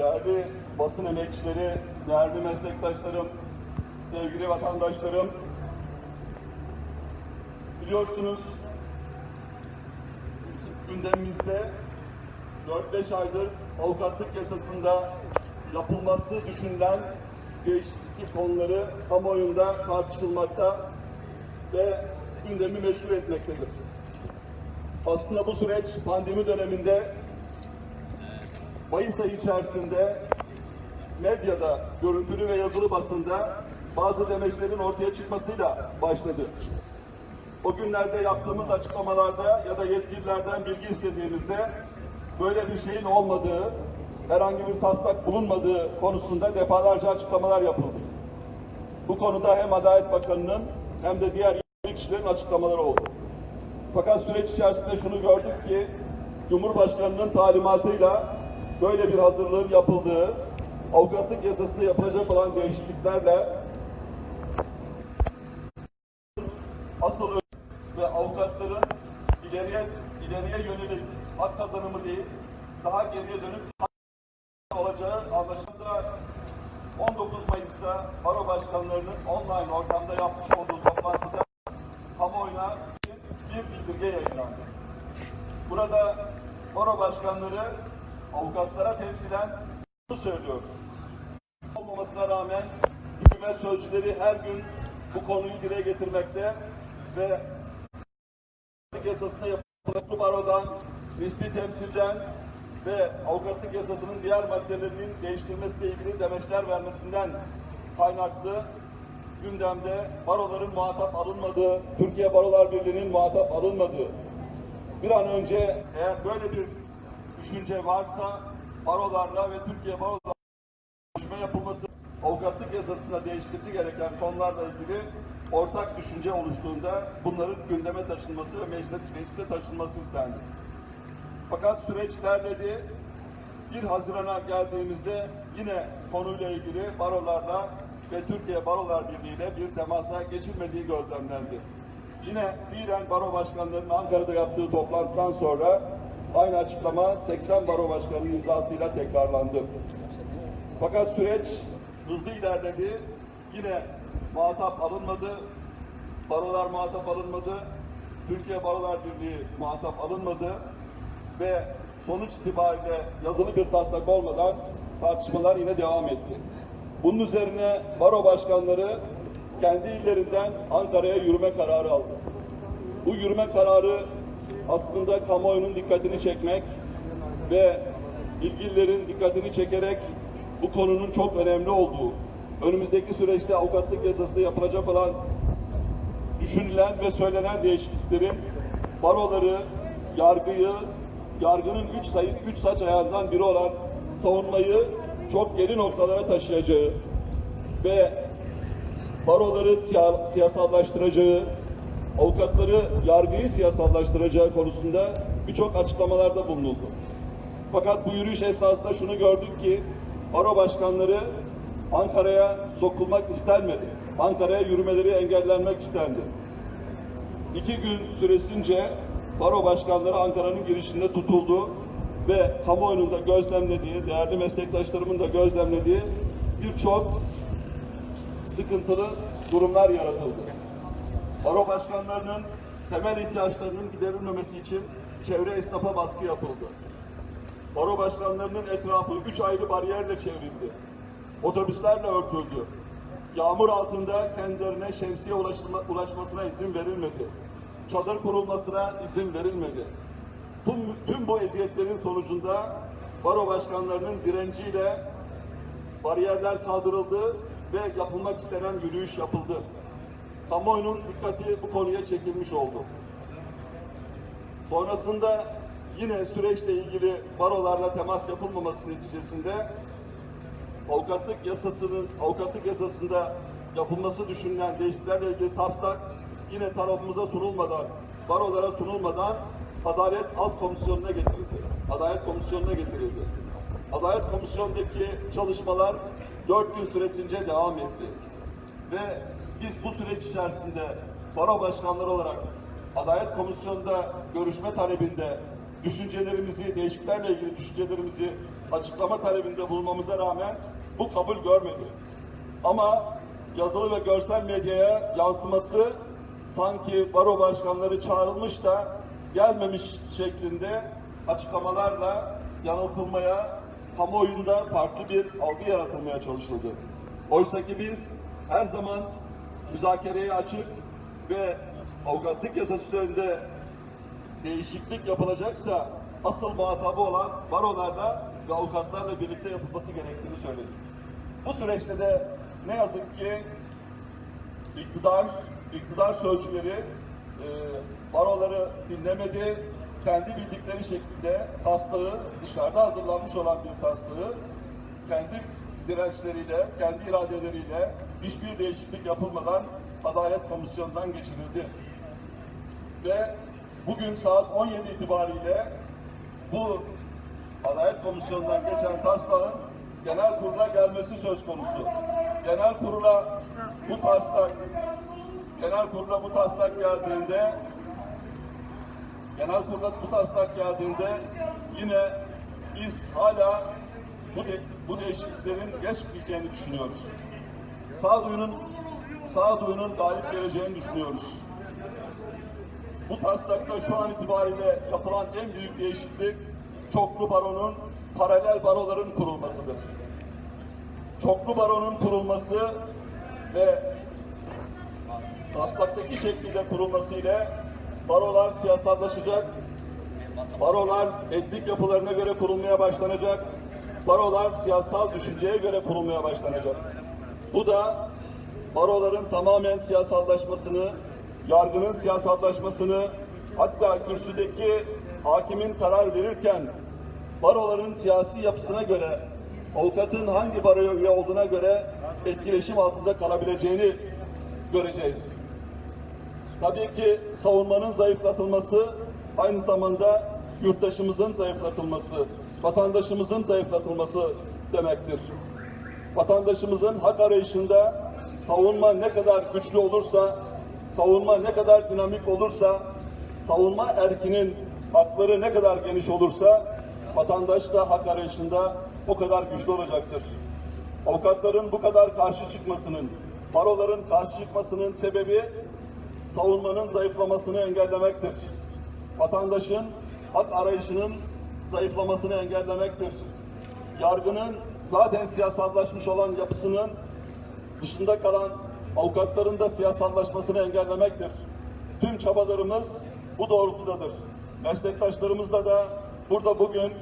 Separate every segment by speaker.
Speaker 1: değerli basın emekçileri, değerli meslektaşlarım, sevgili vatandaşlarım, biliyorsunuz gündemimizde 4-5 aydır avukatlık yasasında yapılması düşünülen değişiklik konuları kamuoyunda tartışılmakta ve gündemi meşgul etmektedir. Aslında bu süreç pandemi döneminde Mayıs ayı içerisinde medyada, görüntülü ve yazılı basında bazı demeçlerin ortaya çıkmasıyla başladı. O günlerde yaptığımız açıklamalarda ya da yetkililerden bilgi istediğimizde böyle bir şeyin olmadığı, herhangi bir taslak bulunmadığı konusunda defalarca açıklamalar yapıldı. Bu konuda hem Adalet Bakanı'nın hem de diğer kişilerin açıklamaları oldu. Fakat süreç içerisinde şunu gördük ki Cumhurbaşkanı'nın talimatıyla böyle bir hazırlığın yapıldığı, avukatlık yasasında yapılacak olan değişikliklerle asıl ve avukatların ileriye ileriye yönelik hak kazanımı değil, daha geriye dönük hak olacağı anlaşıldı. 19 Mayıs'ta Baro Başkanlarının online ortamda yapmış olduğu toplantıda kamuoyuna bir bildirge yayınlandı. Burada Baro Başkanları avukatlara temsilen şunu söylüyor. Olmamasına rağmen hükümet sözcüleri her gün bu konuyu dile getirmekte ve yasasında yapılan bu barodan, nispi temsilden ve avukatlık yasasının diğer maddelerinin değiştirilmesiyle ilgili demeçler vermesinden kaynaklı gündemde baroların muhatap alınmadığı, Türkiye Barolar Birliği'nin muhatap alınmadığı, bir an önce eğer böyle bir düşünce varsa barolarla ve Türkiye Barolar görüşme yapılması, avukatlık yasasında değişmesi gereken konularla ilgili ortak düşünce oluştuğunda bunların gündeme taşınması ve meclise, meclise taşınması istendi. Fakat süreç ilerledi. 1 Haziran'a geldiğimizde yine konuyla ilgili barolarla ve Türkiye Barolar Birliği ile bir temasa geçilmediği gözlemlendi. Yine fiilen baro başkanlarının Ankara'da yaptığı toplantıdan sonra aynı açıklama 80 baro başkanının imzasıyla tekrarlandı. Fakat süreç hızlı ilerledi. Yine muhatap alınmadı. Barolar muhatap alınmadı. Türkiye Barolar Birliği muhatap alınmadı. Ve sonuç itibariyle yazılı bir taslak olmadan tartışmalar yine devam etti. Bunun üzerine baro başkanları kendi illerinden Ankara'ya yürüme kararı aldı. Bu yürüme kararı aslında kamuoyunun dikkatini çekmek ve ilgililerin dikkatini çekerek bu konunun çok önemli olduğu, önümüzdeki süreçte avukatlık yasasında yapılacak olan düşünülen ve söylenen değişikliklerin baroları, yargıyı, yargının üç, sayı, üç saç ayağından biri olan savunmayı çok geri noktalara taşıyacağı ve baroları siya- siyasallaştıracağı, avukatları yargıyı siyasallaştıracağı konusunda birçok açıklamalarda bulunuldu. Fakat bu yürüyüş esnasında şunu gördük ki baro başkanları Ankara'ya sokulmak istenmedi. Ankara'ya yürümeleri engellenmek istendi. İki gün süresince baro başkanları Ankara'nın girişinde tutuldu ve kamuoyunun da gözlemlediği, değerli meslektaşlarımın da gözlemlediği birçok sıkıntılı durumlar yaratıldı. Baro başkanlarının temel ihtiyaçlarının giderilmemesi için çevre esnafa baskı yapıldı. Baro başkanlarının etrafı üç ayrı bariyerle çevrildi. Otobüslerle örtüldü. Yağmur altında kendilerine şemsiye ulaşma- ulaşmasına izin verilmedi. Çadır kurulmasına izin verilmedi. Tüm, tüm bu eziyetlerin sonucunda baro başkanlarının direnciyle bariyerler kaldırıldı ve yapılmak istenen yürüyüş yapıldı. Kamuoyunun dikkati bu konuya çekilmiş oldu. Sonrasında yine süreçle ilgili barolarla temas yapılmaması neticesinde avukatlık yasasının avukatlık yasasında yapılması düşünülen değişikliklerle ilgili taslak yine tarafımıza sunulmadan, barolara sunulmadan Adalet Alt Komisyonu'na getirildi. Adalet Komisyonu'na getirildi. Adalet Komisyonu'ndaki çalışmalar dört gün süresince devam etti. Ve biz bu süreç içerisinde baro başkanları olarak Adalet Komisyonu'nda görüşme talebinde düşüncelerimizi, değişikliklerle ilgili düşüncelerimizi açıklama talebinde bulunmamıza rağmen bu kabul görmedi. Ama yazılı ve görsel medyaya yansıması sanki baro başkanları çağrılmış da gelmemiş şeklinde açıklamalarla yanıltılmaya, kamuoyunda farklı bir algı yaratılmaya çalışıldı. Oysa ki biz her zaman müzakereye açık ve avukatlık yasası üzerinde değişiklik yapılacaksa asıl muhatabı olan barolarla ve avukatlarla birlikte yapılması gerektiğini söyledik. Bu süreçte de ne yazık ki iktidar, iktidar sözcüleri e, baroları dinlemedi. Kendi bildikleri şekilde taslağı, dışarıda hazırlanmış olan bir taslağı kendi dirençleriyle, kendi iradeleriyle hiçbir değişiklik yapılmadan Adalet Komisyonu'ndan geçirildi. Ve bugün saat 17 itibariyle bu Adalet Komisyonu'ndan geçen taslağın genel kurula gelmesi söz konusu. Genel kurula bu taslak genel kurula bu taslak geldiğinde genel kurula bu taslak geldiğinde yine biz hala bu, de, bu değişikliklerin geçmeyeceğini düşünüyoruz. Sağduyunun sağduyunun galip geleceğini düşünüyoruz. Bu taslakta şu an itibariyle yapılan en büyük değişiklik çoklu baronun paralel baroların kurulmasıdır. Çoklu baronun kurulması ve taslaktaki şekliyle kurulması ile barolar siyasallaşacak, barolar etnik yapılarına göre kurulmaya başlanacak, barolar siyasal düşünceye göre kurulmaya başlanacak. Bu da baroların tamamen siyasallaşmasını, yargının siyasallaşmasını, hatta kürsüdeki hakimin karar verirken baroların siyasi yapısına göre, avukatın hangi baroya üye olduğuna göre etkileşim altında kalabileceğini göreceğiz. Tabii ki savunmanın zayıflatılması aynı zamanda yurttaşımızın zayıflatılması, vatandaşımızın zayıflatılması demektir. Vatandaşımızın hak arayışında savunma ne kadar güçlü olursa, savunma ne kadar dinamik olursa, savunma erkinin hakları ne kadar geniş olursa, vatandaş da hak arayışında o kadar güçlü olacaktır. Avukatların bu kadar karşı çıkmasının, baroların karşı çıkmasının sebebi savunmanın zayıflamasını engellemektir. Vatandaşın hak arayışının zayıflamasını engellemektir. Yargının zaten siyasallaşmış olan yapısının dışında kalan avukatların da siyasallaşmasını engellemektir. Tüm çabalarımız bu doğrultudadır. Meslektaşlarımızla da burada bugün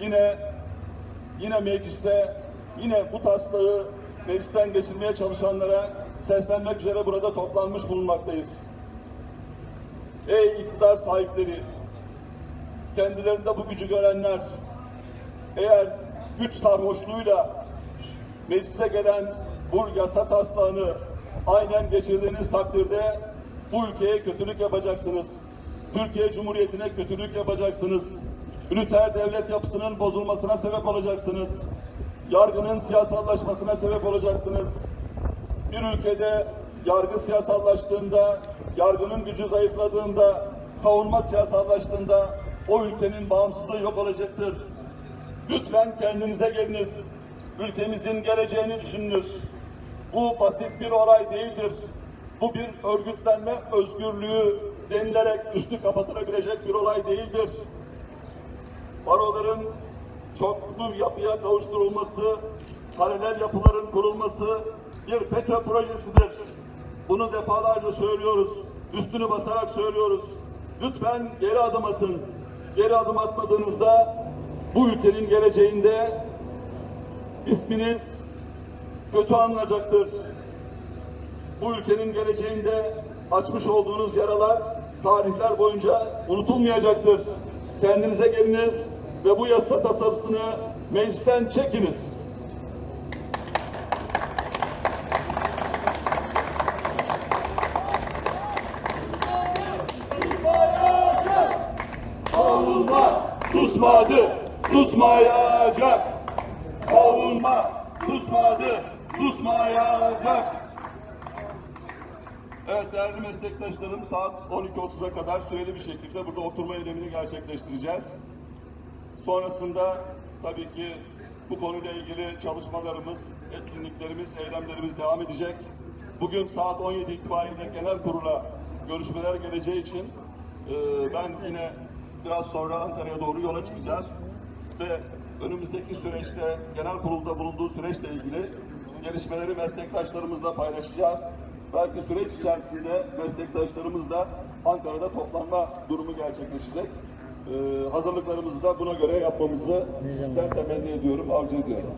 Speaker 1: yine yine mecliste yine bu taslağı meclisten geçirmeye çalışanlara seslenmek üzere burada toplanmış bulunmaktayız. Ey iktidar sahipleri, kendilerinde bu gücü görenler, eğer güç sarhoşluğuyla meclise gelen bu yasa taslağını aynen geçirdiğiniz takdirde bu ülkeye kötülük yapacaksınız. Türkiye Cumhuriyeti'ne kötülük yapacaksınız. Üniter devlet yapısının bozulmasına sebep olacaksınız. Yargının siyasallaşmasına sebep olacaksınız. Bir ülkede yargı siyasallaştığında, yargının gücü zayıfladığında, savunma siyasallaştığında o ülkenin bağımsızlığı yok olacaktır. Lütfen kendinize geliniz. Ülkemizin geleceğini düşününüz. Bu basit bir olay değildir. Bu bir örgütlenme özgürlüğü denilerek üstü kapatılabilecek bir olay değildir. Baroların çoklu yapıya kavuşturulması, paralel yapıların kurulması bir FETÖ projesidir. Bunu defalarca söylüyoruz, üstünü basarak söylüyoruz. Lütfen geri adım atın. Geri adım atmadığınızda bu ülkenin geleceğinde isminiz kötü anılacaktır. Bu ülkenin geleceğinde açmış olduğunuz yaralar tarihler boyunca unutulmayacaktır. Kendinize geliniz ve bu yasa tasarısını meclisten çekiniz. Savunma susmadı, susmayacak. Savunma susmadı, susmayacak. Evet değerli meslektaşlarım saat 12.30'a kadar süreli bir şekilde burada oturma eylemini gerçekleştireceğiz. Sonrasında tabii ki bu konuyla ilgili çalışmalarımız, etkinliklerimiz, eylemlerimiz devam edecek. Bugün saat 17 itibariyle genel kurula görüşmeler geleceği için e, ben yine biraz sonra Ankara'ya doğru yola çıkacağız. Ve önümüzdeki süreçte, genel kurulda bulunduğu süreçle ilgili gelişmeleri meslektaşlarımızla paylaşacağız. Belki süreç içerisinde meslektaşlarımızla Ankara'da toplanma durumu gerçekleşecek. Ee, hazırlıklarımızı da buna göre yapmamızı sizden temenni ediyorum, arzu ediyorum.